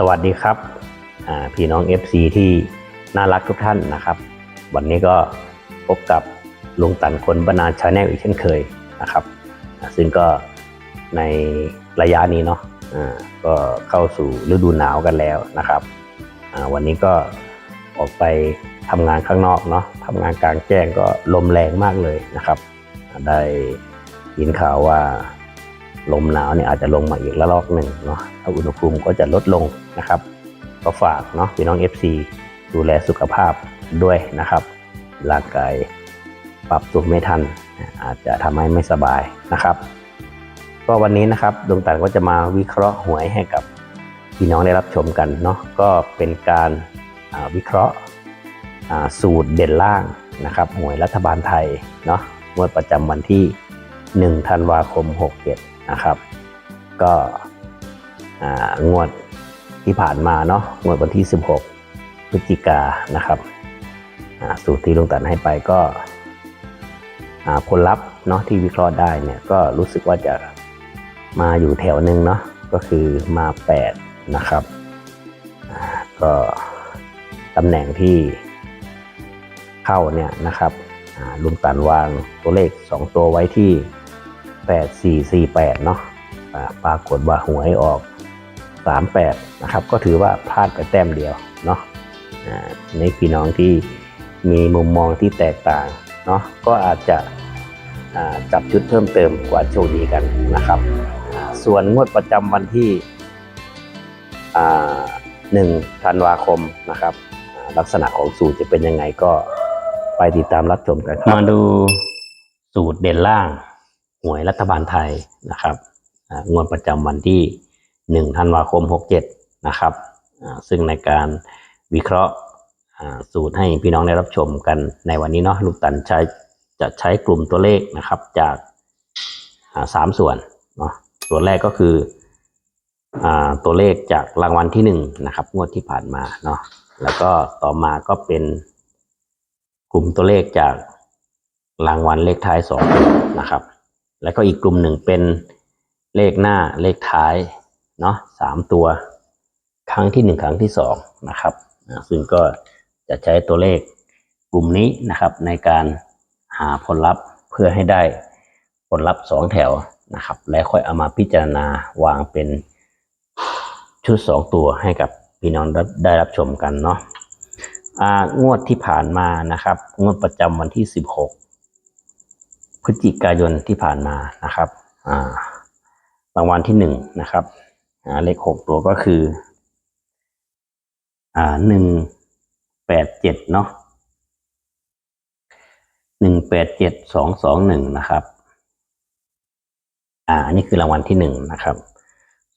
สวัสดีครับพี่น้อง FC ที่น่ารักทุกท่านนะครับ วันนี้ก็พบกับลุงตันคนบรรณาชาแนลอีกเช่นเคยนะครับ ซึ่งก็ในระยะนี้เนาะอ่าก็เข้าสู่ฤดูหนาวกันแล้วนะครับ วันนี้ก็ออกไปทำงานข้างนอกเนาะทำงานกลางแจ้งก็ลมแรงมากเลยนะครับ ได้ยินข่าวว่า ลมหนาวเนี่ยอาจจะลงมาอีกระลอกหนึ่งเนาะถ้าอุณหภูมิก็จะลดลงนะครับ ก็ฝากเนาะพี่น้อง FC ดูแลสุขภาพด้วยนะครับร่างกายปรับตัวไม่ทัน อาจจะทำให้ไม่สบายนะครับ ก็วันนี้นะครับดวงตันก็จะมาวิเคราะห์หวยให้กับพี่น้องได้รับชมกันเนาะก็เป็นการาวิเคราะห์าสูตรเด่นล่างนะครับหวยรัฐบาลไทยเนาะงวดประจำวันที่ 1 ธันวาคม 67 นะครับ ก็งวดที่ผ่านมาเนาะงวดวันที่ 16 พฤศจิกานะครับสูตรที่ลุงตันให้ไปก็อ่าผลลัพธ์เนาะที่วิเคราะห์ได้เนี่ยก็รู้สึกว่าจะมาอยู่แถวหนึ่งเนาะก็คือมา 8 นะครับก็ตำแหน่งที่เข้าเนี่ยนะครับลุงตันวางตัวเลข 2 ตัวไว้ที่ 8448 เนาะอ่าปรากฏว่าหวยออก 38 นะครับ ก็ถือว่าพลาดไปแต้มเดียวเนาะในพี่น้องที่มีมุมมองที่แตกต่างเนาะก็อาจจะจับชุดเพิ่มเติมกว่าโชคดีกันนะครับ ส่วนงวดประจำวันที่อ่า1ธันวาคมนะครับ ลักษณะของสูตรจะเป็นยังไงก็ไปติดตามรับชมกันมาดูสูตรเด่นล่าง หวยรัฐบาลไทยนะครับงวดประจำวันที่1ธันวาคม 67 นะครับซึ่งในการวิเคราะห์สูตรให้พี่น้องได้รับชมกันในวันนี้เนาะลูกตันใช้จะใช้กลุ่มตัวเลขนะครับจากสามส่วนเนาะส่วนแรกก็คืออตัวเลขจากรางวัลที่หนึ่งนะครับงวดที่ผ่านมาเนาะแล้วก็ต่อมาก็เป็นกลุ่มตัวเลขจากรางวัลเลขท้ายสองนะครับ แล้วก็อีกกลุ่มหนึ่งเป็นเลขหน้าเลขท้ายเนาะสามตัว ครั้งที่หนึ่งครั้งที่สองนะครับซึ่งก็จะใช้ตัวเลขกลุ่มนี้นะครับ ในการหาผลลัพธ์เพื่อให้ได้ผลลัพธ์สองแถวนะครับ และค่อยเอามาพิจารณาวางเป็นชุดสองตัวให้กับพี่น้องได้รับชมกันเนาะงวดที่ผ่านมานะครับ งวดประจำวันที่สิบหก ศจิกายนที่ผ่านมานะครับรางวัลที่หนึ่งนะครับเลขหกตัวก็คือหนึ่งแปดเจ็ดเนาะหนึ่งแปดเจ็ดสองสองหนึ่งนะครับ อ่าอันนี้คือรางวัลที่หนึ่งนะครับ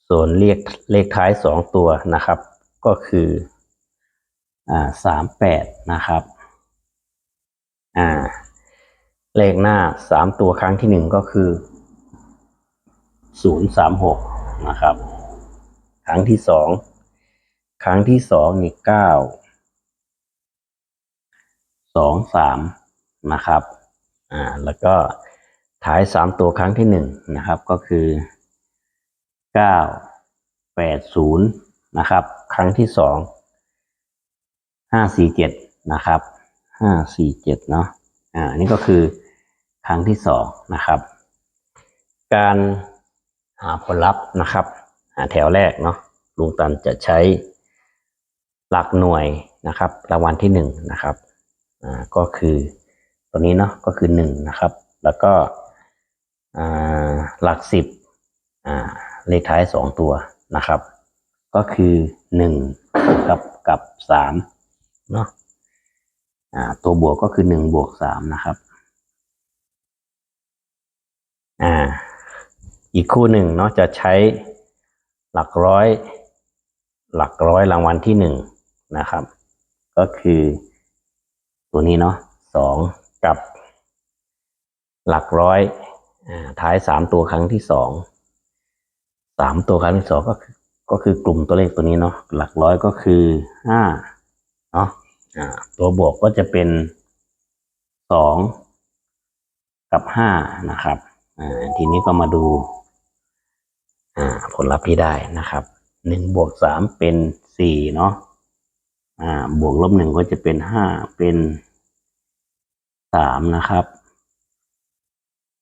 ส่วนเลขเลขท้ายสองตัวนะครับ ก็คือ อ่าสามแปดนะครับ อ่า เลขหน้าสามตัวครั้งที่หนึ่งก็คือศูนย์สามหกนะครับ ครั้งที่สองครั้งที่สองนี่เก้าสองสามนะครับ อ่า แล้วก็ท้ายสามตัวครั้งที่หนึ่งนะครับ ก็คือเก้าแปดศูนย์นะครับ ครั้งที่สองห้าสี่เจ็ดนะครับห้าสี่เจ็ดเนาะ อ่า นี่ก็คือ ครั้งที่สองนะครับ การหาผลลัพธ์นะครับ หาแถวแรกเนาะลุงตันจะใช้หลักหน่วยนะครับรางวัลที่หนึ่งนะครับอ่าก็คือตัวนี้เนาะก็คือหนึ่งนะครับ แล้วก็อ่าหลักสิบอ่าเลขท้ายสองตัวนะครับ ก็คือหนึ่งกับกับสามเนาะอ่าตัวบวกก็คือหนึ่งบวกสามนะครับ อ่า อีกคู่หนึ่งเนาะจะใช้หลักร้อย หลักร้อยรางวัลที่หนึ่งนะครับ ก็คือตัวนี้เนาะสองกับ หลักร้อยอท้ายสามตัวครั้งที่สองสามตัวครั้งที่สองก็คือก็คือกลุ่มตัวเลขตัวนี้เนาะหลักร้อยก็คือห้าเนาะตัวบวกก็จะเป็นสองกับห้านะครับ ทีนี้ก็มาดูผลลัพธ์ที่ได้นะครับหนึ่งบวกสามเป็นสี่เนาะบวกลบหนึ่งก็จะเป็นห้าเป็นสามนะครับ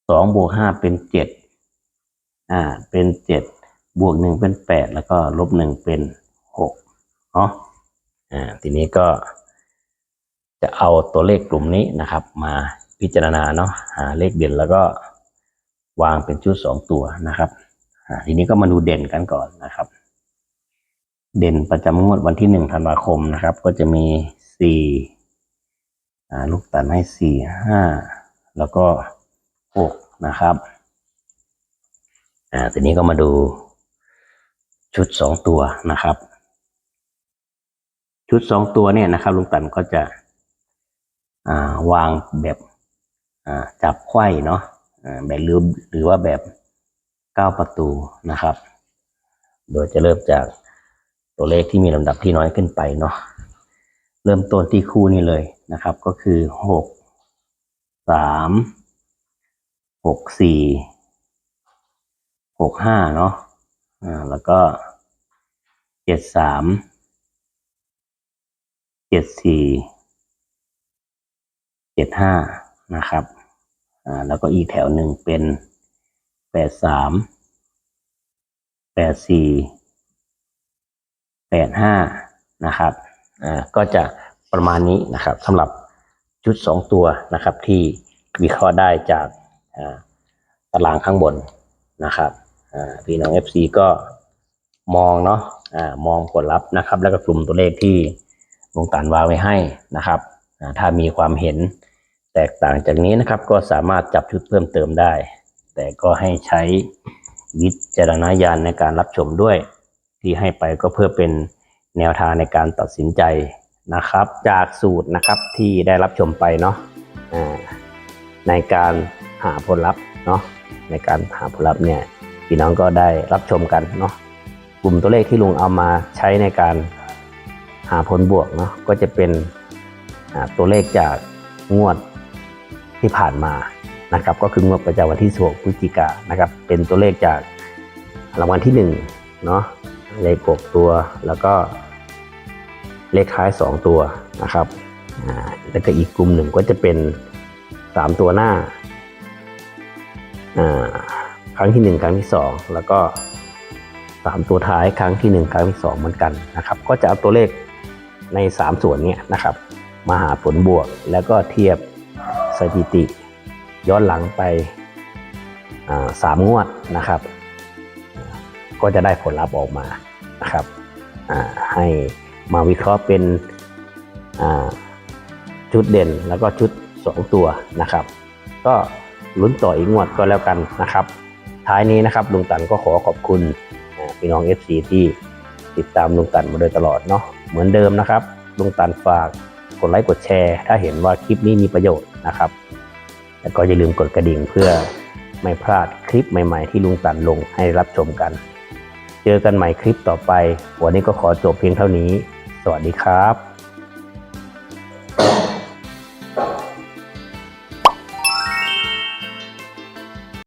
สองบวกห้าเป็นเจ็ดอ่าเป็นเจ็ดบวกหนึ่งเป็นแปดแล้วก็ลบหนึ่งเป็นหกเนาะอ่าทีนี้ก็จะเอาตัวเลขกลุ่มนี้นะครับ มาพิจารณาเนาะหาเลขเด่นแล้วก็ วางเป็นชุดสองตัวนะครับทีนี้ก็มาดูเด่นกันก่อนนะครับ เด่นประจำงวดวันที่หนึ่งธันวาคมนะครับ ก็จะมีสี่ลูกตัดให้สี่ห้าแล้วก็หกนะครับอ่าทีนี้ก็มาดูชุดสองตัวนะครับ ชุดสองตัวเนี่ยนะครับลุงตันก็จะอ่าวางแบบอ่าจับไขว้เนาะ แบบหรือหรือว่าแบบเก้าประตูนะครับ โดยจะเริ่มจากตัวเลขที่มีลำดับที่น้อยขึ้นไปเนาะเริ่มต้นที่คู่นี้เลยนะครับ ก็คือหกสามหกสี่หกห้าเนาะอ่าแล้วก็เจ็ดสามเจ็ดสี่เจ็ดห้านะครับ อ่าแล้วก็อีกแถวหนึ่งเป็นแปดสามแปดสี่แปดห้านะครับอ่าก็จะประมาณนี้นะครับสำหรับชุดสองตัวนะครับ ที่วิเคราะห์ได้จากตารางข้างบนนะครับอ่าพี่น้อง FC ก็มองเนาะอ่ามองผลลัพธ์นะครับ แล้วก็กลุ่มตัวเลขที่ลงตานวางไว้ให้นะครับอ่าถ้ามีความเห็น แตกต่างจากนี้นะครับก็สามารถจับชุดเพิ่มเติมได้ แต่ก็ให้ใช้วิจารณญาณในการรับชมด้วย ที่ให้ไปก็เพื่อเป็นแนวทางในการตัดสินใจนะครับ จากสูตรนะครับที่ได้รับชมไปเนาะในการหาผลลัพธ์เนาะในการหาผลลัพธ์เนี่ยพี่น้องก็ได้รับชมกันเนาะกลุ่มตัวเลขที่ลุงเอามาใช้ในการหาผลบวกเนาะก็จะเป็นตัวเลขจากงวด ที่ผ่านมานะครับ ก็คืองวดประจำวันที่16พฤศจิกายนะครับ เป็นตัวเลขจากรางวัลที่1เนาะเลข6ตัวแล้วก็เลขท้าย 2 ตัวนะครับแล้วก็อีกกลุ่มหนึ่งก็จะเป็นสามตัวหน้าอ่าครั้งที่หนึ่งครั้งที่สองแล้วก็สามตัวท้ายครั้งที่หนึ่งครั้งที่สองเหมือนกันนะครับ ก็จะเอาตัวเลขในสามส่วนนี้นะครับ มาหาผลบวกแล้วก็เทียบ สถิติ ย้อนหลังไปสามงวดนะครับ ก็จะได้ผลลัพธ์ออกมานะครับให้มาวิเคราะห์เป็นชุดเด่นแล้วก็ชุด 2 ตัวนะครับ ก็ลุ้นต่ออีกงวดก็แล้วกันนะครับ ท้ายนี้นะครับลุงตันก็ขอขอบคุณพี่น้อง FC ที่ติดตามลุงตันมาโดยตลอดเนาะเหมือนเดิมนะครับลุงตันฝากกดไลค์กดแชร์ ถ้าเห็นว่าคลิปนี้มีประโยชน์ นะครับ แล้วก็อย่าลืมกดกระดิ่งเพื่อไม่พลาดคลิปใหม่ๆ ที่ลุงตันลงให้รับชมกัน เจอกันใหม่คลิปต่อไป วันนี้ก็ขอจบเพียงเท่านี้ สวัสดีครับ